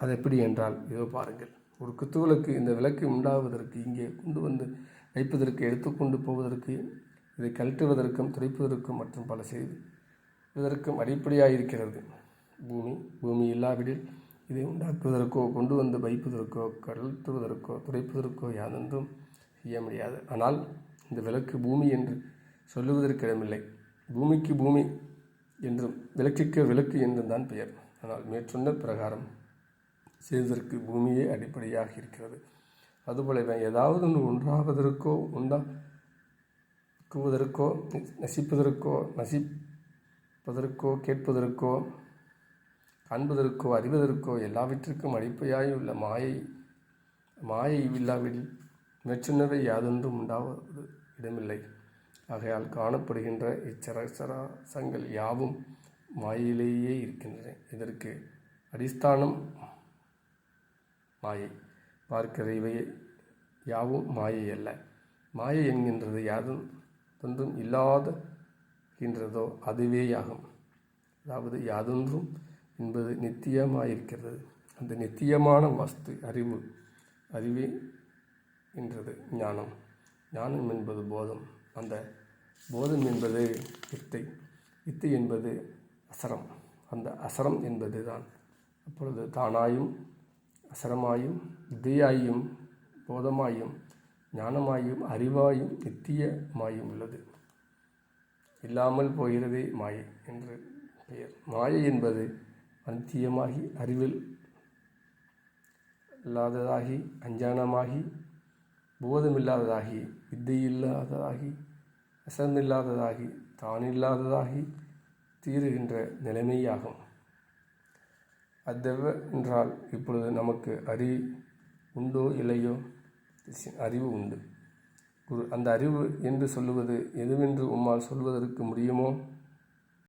அது எப்படி என்றால் இதோ பாருங்கள். ஒரு குத்துவிளக்கு இந்த விளக்கு உண்டாவதற்கு இங்கே கொண்டு வந்து வைப்பதற்கு எடுத்துக்கொண்டு போவதற்கு இதை கழட்டுவதற்கும் துடைப்பதற்கும் மற்றும் பல செய்து இதற்கும் அடிப்படையாக இருக்கிறது பூமி பூமி இல்லாவிடில் இதை உண்டாக்குவதற்கோ கொண்டு வந்து வைப்பதற்கோ கழற்றுவதற்கோ துடைப்பதற்கோ யாதென்றும் செய்ய முடியாது. ஆனால் இந்த விளக்கு பூமி என்று சொல்லுவதற்கு இடமில்லை. பூமிக்கு பூமி என்றும் விளக்குக்கு விளக்கு என்றும் தான் பெயர். ஆனால் மேற்சொன்ன பிரகாரம் செய்வதற்கு பூமியே அடிப்படையாக இருக்கிறது. அதுபோல இவன் ஏதாவது ஒன்று உண்டாவதற்கோ உண்டாக்குவதற்கோ நசிப்பதற்கோ நசிப்பதற்கோ கேட்பதற்கோ காண்பதற்கோ அறிவதற்கோ எல்லாவற்றிற்கும் அடிப்படையாய் உள்ள மாயை மாயை இல்லாவிடில் மேற்சொன்னவை யாதொன்றும் உண்டாவது இடமில்லை. ஆகையால் காணப்படுகின்ற இச்சரசராசங்கள் யாவும் மாயிலேயே இருக்கின்றன. இதற்கு அடிஸ்தானம் மாயை. பார்க்கிற இவை யாவும் மாயை அல்ல. மாயை என்கின்றது யாதும் ஒன்றும் இல்லாதகின்றதோ அதுவேயாகும். அதாவது யாதொன்றும் என்பது நித்தியமாயிருக்கிறது. அந்த நித்தியமான வஸ்து அறிவு அறிவே என்றது ஞானம். ஞானம் என்பது போதம். அந்த போதம் என்பது வித்தை. வித்தை என்பது அசரம். அந்த அசரம் என்பது தான் அப்பொழுது தானாயும் அசரமாயும் வித்தையாயும் போதமாயும் ஞானமாயும் அறிவாயும் நித்தியமாயும் உள்ளது. இல்லாமல் போகிறதே மாயை என்று பெயர். மாயை என்பது அந்தியமாகி அறிவில் இல்லாததாகி அஞ்ஞானமாகி போதமில்லாததாகி வித்தையில்லாததாகி அசமில்லாததாகி தானில்லாததாகி தீருகின்ற நிலைமையாகும். அதெவென்றால் என்றால் இப்பொழுது நமக்கு அறி உண்டோ இல்லையோ? அறிவு உண்டு. குரு அந்த அறிவு என்று சொல்லுவது எதுவென்று உம்மால் சொல்வதற்கு முடியுமோ?